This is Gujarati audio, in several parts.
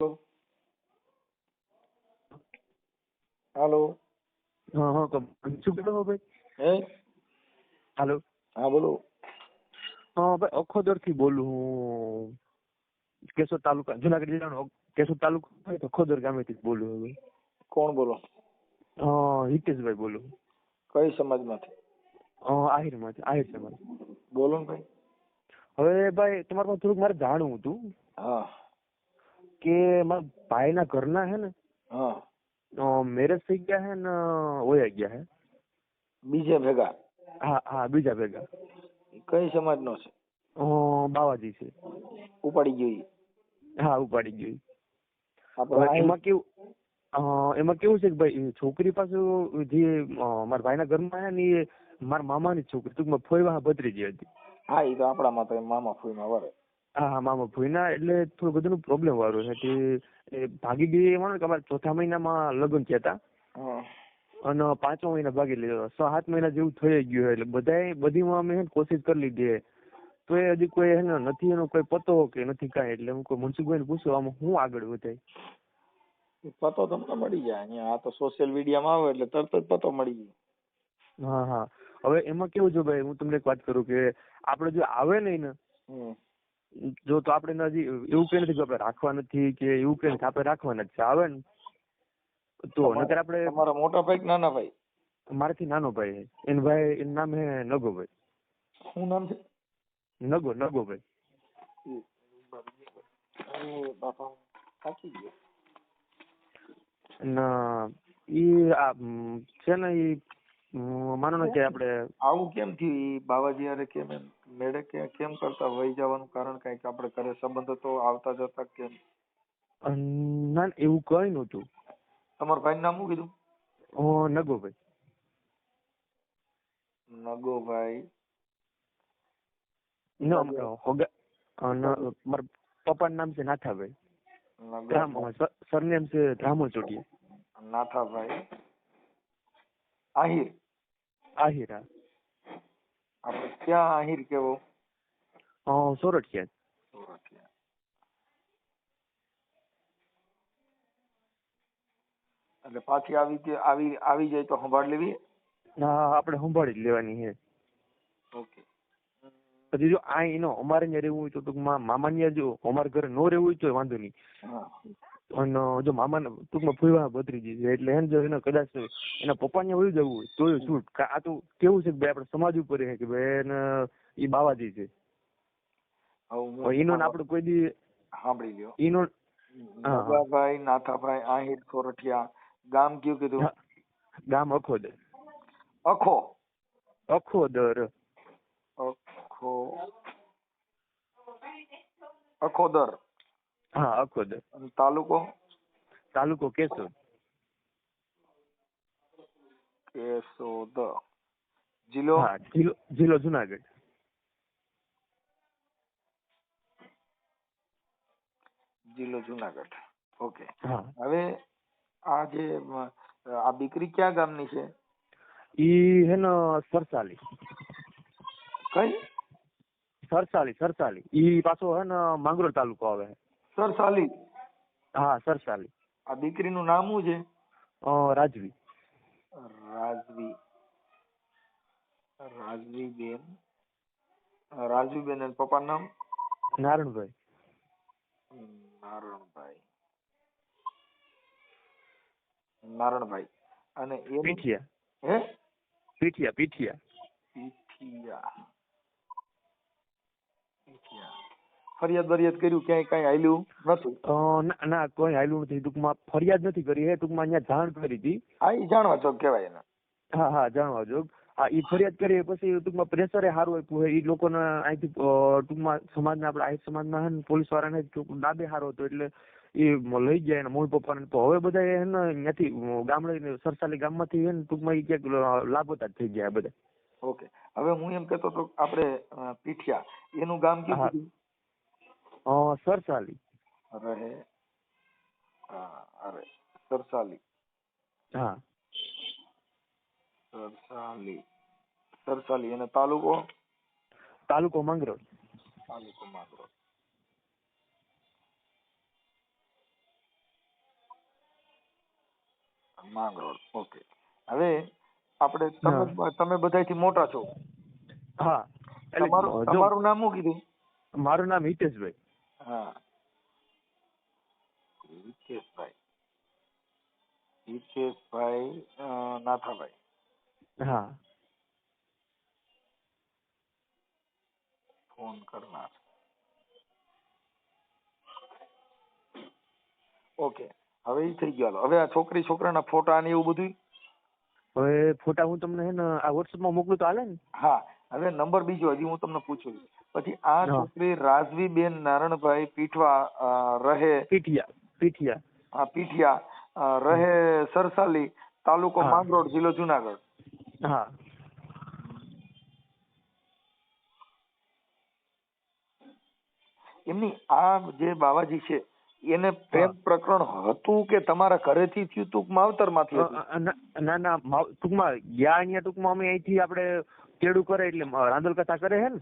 હેલો હાલો? હા હા કમ શું કરો ભાઈ? હે? હાલો? હા બોલો. હા ભાઈ અખોદરથી બોલું હું. કેશોદ તાલુકા જુનાગઢ જિલ્લાનો કેશોદ તાલુકો હોય તો અખોદર ગામેથી બોલું હવે. કોણ બોલો? હા હિતેશભાઈ બોલું. કઈ સમાજમાંથી? હા આહિરમાંથી આહિર સમાજ. બોલો ને ભાઈ. હવે ભાઈ તમારા પાસે થોડુંક મારે જાણવું હતું. હા. કે મારા ભાઈના ઘરના હે ને હા. મેરેજ થઈ ગયા હે ને ઓયા ગયા હે. બીજા ભેગા? હા હા બીજા ભેગા. કઈ સમાજનો છે? બાવાજી છે. ઉપાડી ગયો હા ઉપાડી ગયું એમાં કેવું એમાં કેવું છે કે ભાઈ છોકરી પાછું જે મારા ભાઈના ઘરમાં હે ને એ મારા મામાની ની છોકરી ટૂંકમાં ફોઈવા ભત્રીજી હતી. હા એ તો આપણામાં તો મામા ફૂઈમાં વરે. હા હા મામા ફોઈના એટલે થોડું બધું પ્રોબ્લેમ વાળું છે. કે ભાગી ગઈ ને કે અમારે ચોથા મહિનામાં લગ્ન થયા હતા. અને પાંચમા મહિના ભાગી લીધો છ સાત મહિના જેવું થઈ ગયું એટલે બધાએ બધીમાં અમે કોશિશ કરી લીધી તો એ હજી કોઈ એને નથી એનો કોઈ પતો કે નથી કાંઈ. એટલે હું કોઈ મુનસુખભાઈને પૂછું આમાં હું આગળ વધાય પતો તમને મળી જાય. અહીંયા આ તો સોશિયલ મીડિયામાં આવે એટલે તરત જ પતો મળી જાય. હા હા. હવે એમાં કેવું છે ભાઈ? હું તમને એક વાત કરું કે આપણે જો આવે નહીં ને. જો તો આપણે હજી એવું કઈ નથી કે આપણે રાખવા નથી કે એવું કઈ નથી આપણે રાખવાના જ છે. આવે ને? તો નકર આપણે તમારા મોટો ભાઈ નાના ભાઈ? મારાથી નાનો ભાઈ એન ભાઈ એનું નામ હે નગોભાઈ શું નામ છે? નગો નગો ભાઈ. બાપા થાકી ગયો અને ઈ આ છે ને ઈ માનો ને કે આપણે આવું કેમ થયું? બાવાજી હારે કેમ એમ? મેળે કેમ કરતા વહી જવાનું? કારણ કંઈક આપણે ઘરે સંબંધ તો આવતા જતા કેમ ના એવું કઈ નહોતું. તમારા ભાઈ નામ શું કીધું? નગોભાઈ. નગોભાઈ. મારા પપ્પાનું નામ છે નાથાભાઈ. સરનેમ છે રામો ચોટી નાથાભાઈ. આહિર. આહિરા આપણે ક્યાં આહિર કેવો? સોરઠિયા. સુરતિયા એટલે પાછી આવી આવી આવી જાય તો સંભાળ લેવી? હા આપણે સંભાળી જ લેવાની છે. ઓકે. પછી જો આ એનો અમારે ત્યાં રહેવું હોય તો ટૂંકમાં મામા ત્યાં જો અમારા ઘરે નો રહેવું હોય તો વાંધો નહીં. અને જો મામાને ટૂંકમાં ફૂલવા બદરી દીધી એટલે એને જો એને કદાચ એના પપ્પા ત્યાં વયું જવું તોય છૂટ આ તો કેવું છે કે ભાઈ આપણે સમાજ ઉપર છે કે ભાઈ એને એ બાવાજી છે. એનો આપણે કોઈ દી સાંભળી લ્યો. એનો હા. નાથાભાઈ આહીર સોરઠિયા ગામ કયું કીધું? ગામ અખોદર. અખો. અખોદર. અખો અખોદર. હા અખોદર અને તાલુકો તાલુકો કેશોદ કેશોદ જિલ્લો હા જિલ્લો જિલ્લો જુનાગઢ જિલ્લો જુનાગઢ ઓકે હા હવે આ જે અ, આ દીકરી ક્યાં ગામની છે ઈ હે ને સરસાલી કઈ સરસાલી સરસાલી ઈ પાછો હે ને માંગરોળ તાલુકો આવે સરસાલી હા સરસાલી આ દીકરીનું નામ શું છે? રાજવી રાજવી. રાજવી. બેન રાજવી બેન અને પપ્પાનું નામ? નારણભાઈ. નારણભાઈ. નારણભાઈ. અને એ પીઠિયા. હે? પીઠિયા પીઠિયા પીઠિયા પીઠિયા ફરિયાદ બરિયાદ કર્યું ક્યાંય કાંઈ હાલ્યું નતું ના ના કોઈ હાલ્યું નથી. ટૂંકમાં ફરિયાદ નથી કરી હે ટૂંકમાં અહીંયા જાણ કરી હતી. હા એ જાણવા જોગ કહેવાય એને. હા હા જાણવા જોગ. હા એ ફરિયાદ કરી પછી ટૂંકમાં પ્રેશરે સારું આપ્યું હોય એ લોકોને અહીંથી ટૂંકમાં સમાજના આપણે આહિર સમાજના પોલીસ વાળાને ડાબે સારો હતો એટલે એ લઈ ગયા એના મૂળ પપ્પાને. તો હવે બધા હે ને ત્યાંથી ગામડે સરસાલી ગામમાંથી હે ને ટૂંકમાં એ ક્યાંક લાભોતા થઈ ગયા બધા. ઓકે. હવે હું એમ કહેતો તો આપણે પીઠિયા એનું ગામ કીધું સરસાલી. રહે હા અરે સરસાલી. હા. સરસાલી. સરસાલી અને તાલુકો? તાલુકો માંગરોળ. તાલુકો માંગરોળ. માંગરોળ ઓકે. હવે આપણે તમે બધાયથી મોટા છો. હા. તમારું તમારું નામ શું કીધું? મારું નામ હિતેશભાઈ. હા હિતેશભાઈ હિતેશભાઈ નાથાભાઈ હા ફોન કરનાર ઓકે હવે એ થઈ ગયો હવે આ છોકરી છોકરાના ફોટા ને એવું બધું હવે ફોટા હું તમને હે ને આ વોટ્સઅપમાં મોકલું તો હાલે ને હા હવે નંબર બીજો હજી હું તમને પૂછું છું. પછી આ છોકરી રાજવી બેન નારણભાઈ પીઠવા રહે પીઠિયા પીઠિયા. આ પીઠિયા રહે સરસાલી તાલુકો માંગરોળ જિલ્લો જુનાગઢ. હા. એમની આ જે બાવાજી છે એને પ્રેમ પ્રકરણ હતું કે તમારા ઘરેથી થયું હતું માવતર અ, ના ના ટૂંકમાં ગયા અહીંયા ટૂંકમાં અમે અહીંથી આપણે કેડું કરે એટલે રાંધલ રાંદલ કથા કરે હે ને?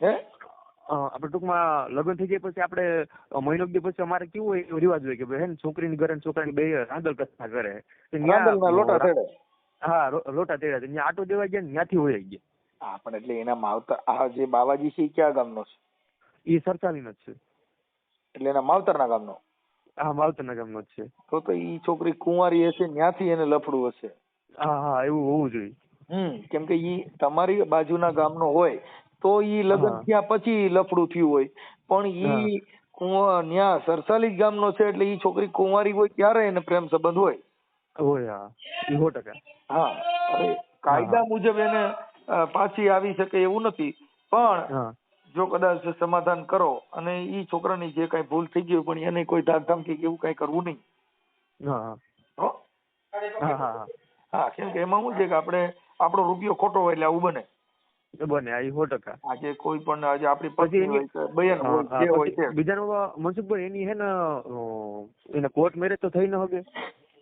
હે? આપણે ટૂંકમાં લગ્ન થઈ જાય પછી આપણે મહિનો દી પછી અમારે કેવું હોય એવો રિવાજ હોય કે ભાઈ હે ને છોકરીની ઘરે છોકરાની બે રાંદલ કથા કરે. લોટા તેડે. હા લોટા તેડે. ત્યાં આટો દેવા ગયા ત્યાંથી હોય ગયા. હા પણ એટલે એના માવતર આ જે બાવાજી છે એ ક્યાં ગામનો છે? એ સરસાલીનો જ છે. એટલે એના માવતરના ગામનો? હા માવતરના ગામનો જ છે. તો તો ઈ છોકરી કુંવારી હશે ત્યાંથી એને લફડું હશે. હા હા એવું હોવું જોઈએ. હમ કેમ કે ઈ તમારી બાજુના ગામનો હોય તો ઈ લગ્ન થયા પછી લફડું થયું હોય. પણ ઈ ન્યા સરસાલી ગામનો છે એટલે ઈ છોકરી કુંવારી હોય ત્યારે એને પ્રેમ સંબંધ હોય. હોય હા. એ સો ટકા. હા. હવે કાયદા મુજબ એને પાછી આવી શકે એવું નથી. પણ જો કદાચ સમાધાન કરો અને ઈ છોકરાની જે કઈ ભૂલ થઈ ગઈ પણ એને કોઈ ધાક ધમકી કે એવું કઈ કરવું નહીં. હા હા હા. હા કેમ કે એમાં શું છે કે આપણે આપણો રૂપિયો ખોટો હોય એટલે આવું બને. બને આ સો ટકા. આજે કોઈ પણ આજે આપણી પછી એની- હોય જે હોય પછી બીજાનો મનસુખભાઈ એની હે ને એને કોર્ટ મેરેજ તો થઈ ન હવે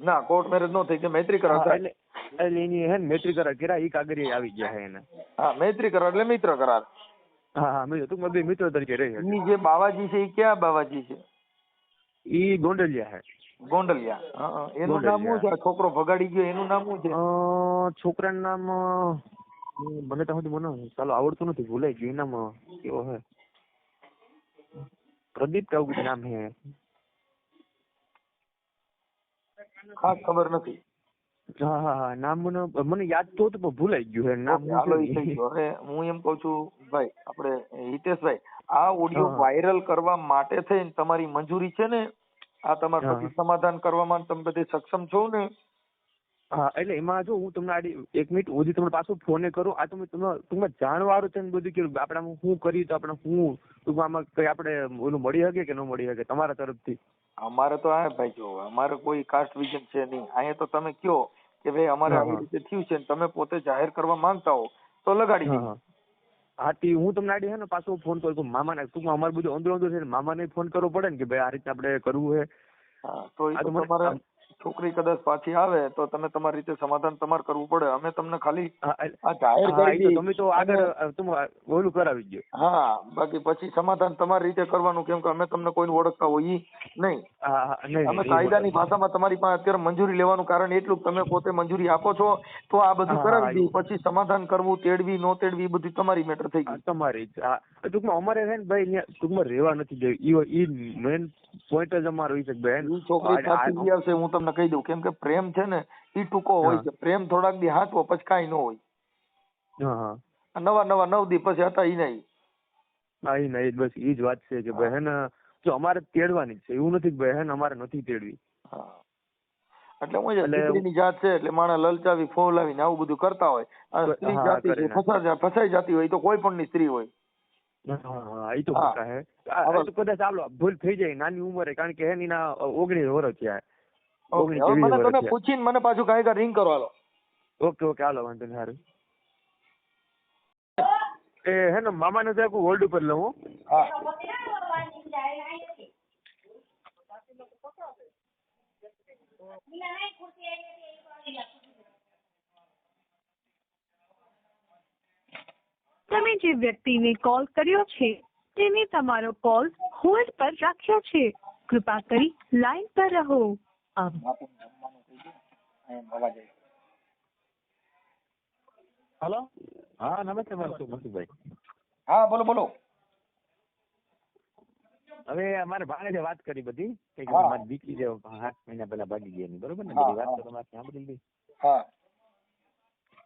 ના કોર્ટ મેરેજ નો થઈ કે મૈત્રી કરાર એટલે એટલે એની હે ને મૈત્રી કરાર કર્યા ઈ કાગળિયા આવી ગયા હે એને. હા મૈત્રી કરાર એટલે મિત્ર કરાર. હા હા મિત્ર તું બે મિત્ર તરીકે રહી એની જે બાવાજી છે ઈ ક્યાં બાવાજી છે? ઈ ગોંડલિયા હે. ગોંડલિયા. એનું નામ શું છે? છોકરો ભગાડી ગયો એનું નામ શું છે? છોકરાનું નામ મને તો સુધી મને ચાલો આવડતું નથી ભૂલાઈ ગયું એનામાં કેવો હે? પ્રદીપ કે આવું નામ હે? ખાસ ખબર નથી. હા હા હા નામ મને મને યાદ તો હતું પણ ભૂલાઈ ગયું હે નામ. હવે હું એમ કઉ છું ભાઈ આપણે હિતેશભાઈ આ ઓડિયો વાયરલ કરવા માટે થઈને તમારી મંજૂરી છે ને? આ તમારા. સમાધાન કરવામાં તમે બધે સક્ષમ છો ને? હા એટલે એમાં જો હું તમને આડી એક મિનિટ હજી તમને પાછો ફોને કરું. આ તમે તમે ટૂંકમાં જાણવાળું છે ને બધું કે આપણે આમાં શું કરીએ તો આપણે શું ટૂંકમાં આમાં કઈ આપણે ઓલું મળી શકે કે ન મળી શકે તમારા તરફથી? અમારે તો આ ભાઈ જો અમારે કોઈ કાસ્ટ વિઝન છે નહીં. અહીંયા તો તમે કયો કે ભાઈ અમારે આવી રીતે થયું છે તમે પોતે જાહેર કરવા માંગતા હો તો લગાડી હા તી હું. તમને આડી હે ને પાછો ફોન કરું. છું મામાને ટૂંકમાં અમારે બધું અંદરો અંદર છે ને મામાને ફોન કરવો પડે ને કે ભાઈ આ રીતે આપણે કરવું છે તો તો તો તમારે છોકરી કદાચ પાછી આવે તો તમે તમારી રીતે સમાધાન તમારે કરવું પડે. અમે તમને ખાલી આ જાહેર કરી તમે તો આગળ ઓલું કરાવી દો હા બાકી પછી સમાધાન તમારી રીતે કરવાનું કેમ કે અમે તમને કોઈને ઓળખતા હોઈએ નહીં. અમે કાયદાની ભાષામાં તમારી પાસે અત્યારે મંજૂરી લેવાનું કારણ એટલું તમે પોતે મંજૂરી આપો છો તો આ બધું કરાવી દઉં પછી સમાધાન કરવું તેડવી નો તેડવી એ બધી તમારી મેટર થઈ ગઈ. તમારી ટૂંકમાં અમારે છે ને ભાઈ ટૂંકમાં રહેવા નથી દેવું. એ મેન પોઈન્ટ જ અમારો ઈ છે બેન છોકરી આવશે હું તમને કહી દઉં કેમ કે પ્રેમ છે ને એ ટૂંકો હોય છે. પ્રેમ થોડાક દી હાચવો પછી કાંઈ ન હોય. નવા નવા નવ દી પછી હતા ઈ નહીં. હા ઈ નહીં બસ ઈ જ વાત છે કે હે. જો અમારે તેડવાની છે. એવું નથી કે ભાઈ હે ને અમારે નથી તેડવી. એટલે હું દીકરીની જાત છે એટલે માણસ લલચાવી ફોલાવીને આવું બધું કરતા હોય. અને સ્ત્રી જાતિ ફસાઈ જતી હોય તો કોઈ પણ સ્ત્રી હોય. ઈ તો કદાચ ચાલો ભૂલ થઈ જાય નાની ઉંમરે કારણ કે હે ના ઓગણીસ વર્ષ થયા. ઓકે હવે મને તમે પૂછીને મને પાછું કાંઈ કાંઈ રિંગ કરો હાલો ઓકે ઓકે હાલો વાંધો નહીં સારું એ હે ને મામાને કોઈ હોલ્ડ ઉપર લઉં હો. હા. તમે જે વ્યક્તિને કોલ કર્યો છે તેને તમારો કોલ હોલ્ડ પર રાખ્યો છે. કૃપા કરી લાઈન પર રહો. આવ્યો. હા નમસ્તે મનસુખભાઈ. હા બોલો બોલો. હવે અમારે ભાણેજે વાત કરી બધી કે અમારી મારી દીકરી જે આઠ મહિના પહેલા ભાગી ગઈ એની બરોબર ને? બધી વાત તો તમારે સાંભળી લીધી હા.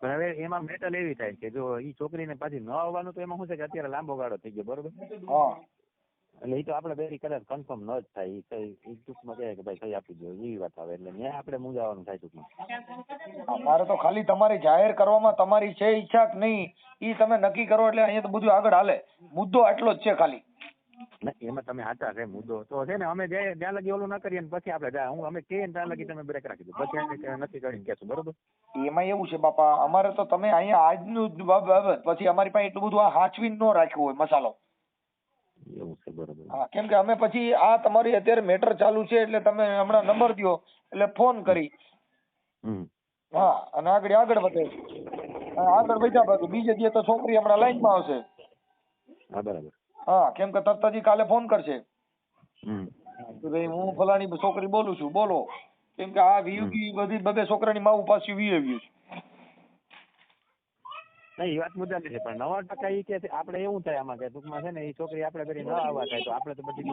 પણ હવે એમાં મેટલ એવી થાય કે જો ઈ છોકરીને પાછી ન આવવાનું તો એમાં શું છે કે અત્યારે લાંબો ગાળો થઈ ગયો બરોબર? હા. એટલે ઈ તો આપણે બેરી કદાચ કન્ફર્મ ન જ થાય. ઈ કઈ ઈ ટૂંકમાં કહે કે ભાઈ કઈ આપી દો એવી વાત આવે એટલે ન્યાય આપણે મૂંઝાવાનું થાય ટૂંકમાં. અમારે તો ખાલી તમારી જાહેર કરવામાં તમારી છે ઈચ્છા કે નહીં ઈ તમે નક્કી કરો એટલે અહીંયા તો બધું આગળ હાલે. મુદ્દો આટલો જ છે ખાલી. ના, એમાં તમે સાચા છે મુદ્દો તો છે ને અમે જે ત્યાં લગી ઓલું ન કરીએ ને પછી આપણે જાય હું અમે કહીએ ત્યાં લગી તમે બ્રેક રાખી દો. પછી કે નક્કી કરીને કહેશું બરોબર? એમાં એવું છે બાપા અમારે તો તમે અહીંયા આજનું બાબત. પછી અમારી પાસે એટલું બધું આ હાચવીને ન રાખ્યું હોય મસાલો. એવું છે બરોબર. હા કેમ કે અમે પછી આ તમારી અત્યારે મેટર ચાલુ છે એટલે તમે હમણાં નંબર દો એટલે ફોન કરી. હમ. હા અને આગળ આગળ વધે. આગળ વધ્યા બાજુ. બીજે દી તો છોકરી હમણાં લાઈનમાં આવશે. હા બરાબર. હા કેમ કે તરત જ કાલે ફોન કરશે. હમ. કે ભાઈ હું ફલાણી છોકરી બોલું છું. બોલો. કેમ કે આ વીયુકી બધી બબે છોકરાની માવું પાછું વીએવ્યું છે. નહીં એ વાત મુદ્દાની છે પણ નવા ટકા એ કે આપણે એવું થાય આમાં કે ટૂંકમાં છે ને એ છોકરી આપણે કરી ન આવવા થાય તો આપણે તો પછી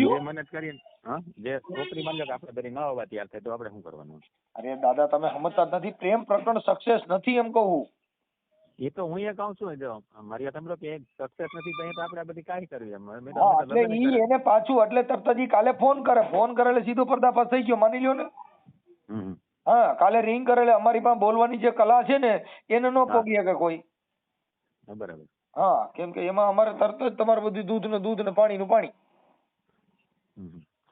જે મહેનત કરીને હા જે છોકરી માની લો કે આપણે કરી ન આવવા તૈયાર થાય તો આપણે શું કરવાનું? અરે દાદા તમે સમજતા નથી પ્રેમ પ્રકરણ સક્સેસ નથી એમ કહું એ તો હું એ કહું છું જો મારી તમે કે સક્સેસ નથી તો તો આપણે બધી કાંઈ કરવી એમ. એટલે ઈ એને પાછું એટલે તરત જ કાલે ફોન કરે ફોન કરે એટલે સીધો પર્દાફાશ થઈ ગયો માની લ્યો ને. હમ. હા કાલે રિંગ કરેલે અમારી પાસે બોલવાની જે કલા છે ને એને ન પોગી શકે કોઈ. બરાબર. હા કેમ કે એમાં અમારે તરત જ તમારે બધું દૂધ ને દૂધ ને પાણી. નું પાણી.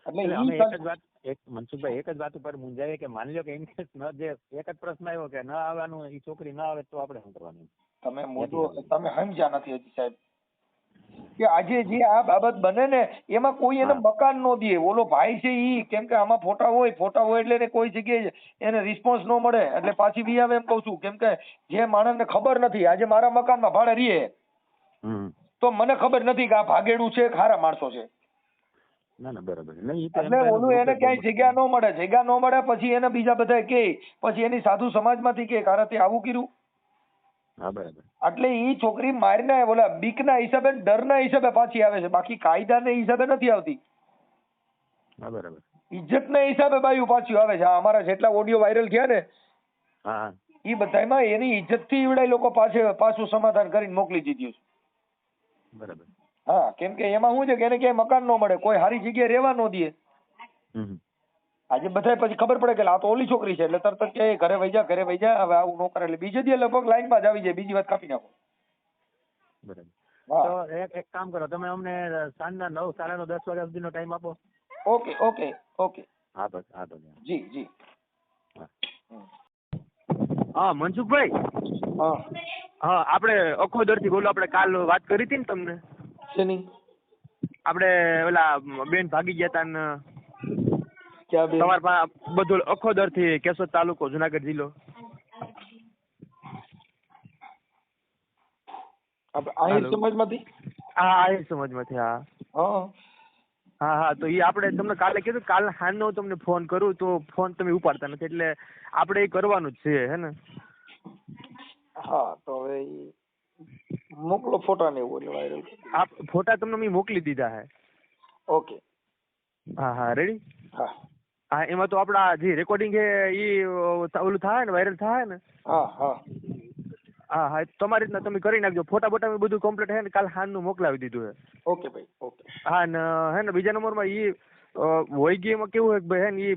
એટલે અમે એક જ વાત એક મનસુખભાઈ એક જ વાત ઉપર મૂંઝાઈએ કે માની લો કે ઇન્ટરેસ્ટ ન જે એક જ પ્રશ્ન આવ્યો કે ન આવવાનું એ છોકરી ન આવે તો આપણે શું કરવાનું? તમે મોટું તમે સમજ્યા નથી હજી સાહેબ. કે આજે જે આ બાબત બને ને એમાં કોઈ એને મકાન નો દે. ઓલો ભાઈ છે ઈ. કેમ કે આમાં ફોટા હોય ફોટા હોય એટલે એને કોઈ જગ્યાએ એને રિસ્પોન્સ ન મળે. એટલે પાછી બી આવે એમ કહું છું. કેમ કે જે માણસને ખબર નથી આજે મારા મકાનમાં ભાડે રહીએ તો મને ખબર નથી કે આ ભાગેડું છે ખારા માણસો છે. ના ના બરાબર. નહીં ઈ તો એમ એટલે ઓલું એને ક્યાંય જગ્યા ન મળે. જગ્યા ન મળે પછી એને બીજા બધા કે પછી એની સાધુ સમાજમાંથી કે કારાથી આવું કર્યું. એટલે એ છોકરી મારના બોલે બીક ના હિસાબે ડર ના હિસાબે પાછી આવે છે. બાકી કાયદાના હિસાબે નથી આવતી. ઇજ્જત ના હિસાબે બાયું પાછું આવે છે. આ અમારા જેટલા ઓડિયો વાયરલ થયા ને એ બધામાં એની ઇજ્જતથી ઈવડાય લોકો પાછે પાછું સમાધાન કરીને મોકલી દીધું છે. બરાબર. હા કેમ કે એમાં શું છે કે એને ક્યાંય મકાન ન મળે. કોઈ સારી જગ્યાએ રહેવા ન દે. આજે બધાય પછી ખબર પડે કે આ તો ઓલી છોકરી છે એટલે તરત જ કે ઘરે વહી જા ઘરે વહી જા હવે આવું ન કરે એટલે બીજે દી લગભગ લાઈનમાં જ આવી જાય બીજી વાત કાપી નાખો. બરાબર. તો એક એક કામ કરો તમે અમને સાંજના નવ સાડા નવ દસ વાગ્યા સુધીનો ટાઈમ આપો. Okay okay okay. હા બસ હા તો જી જી. હા મનસુખભાઈ? હા. હા આપણે અખોદરથી બોલો આપણે કાલ વાત કરી હતી ને તમને? શેની? આપણે ઓલા બેન ભાગી ગયા તા ને તમારા પાસે બધું અખોદરથી કેશોદ તાલુકો જુનાગઢ જિલ્લો. આહિર સમાજમાંથી? હા આહીર સમજમાંથી હા. હા. હા હા તો એ આપણે તમને કાલે કીધું કાલ હાનો તમને ફોન કરું તો ફોન તમે ઉપાડતા નથી એટલે આપણે એ કરવાનું જ છે હે ને? હા તો હવે મોકલો ફોટા ને એવું એટલે વાયરલ આપ ફોટા તમને મેં મોકલી દીધા હે. ઓકે. હા હા રેડી? હા. હા એમાં તો આપણા જે રેકોર્ડિંગ છે એ ઓલું થાય ને વાયરલ થાય ને? હા હા. હા હા તમારી રીતના તમે કરી નાખજો. ફોટા બોટા બધું કમ્પ્લીટ હે ને કાલ હાનનું મોકલાવી દીધું હે. ઓકે ભાઈ ઓકે. હા ને હે ને બીજા નંબરમાં ઈ વૈગીમાં કેવું કે ભાઈ હે ને ઈ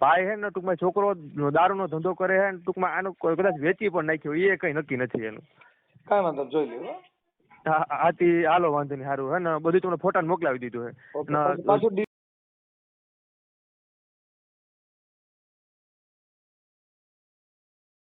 ભાઈ હે ને ટૂંકમાં છોકરો દારૂનો ધંધો કરે હે ને ટૂંકમાં આનું કોઈ કદાચ વેચી પણ નાખ્યો એ કઈ નક્કી નથી એનું. કાંઈ વાંધો જોઈ લેવું હા. આથી હાલો વાંધો નહીં સારું હે ને બધું તમને ફોટા મોકલાવી દીધું હે. પાછું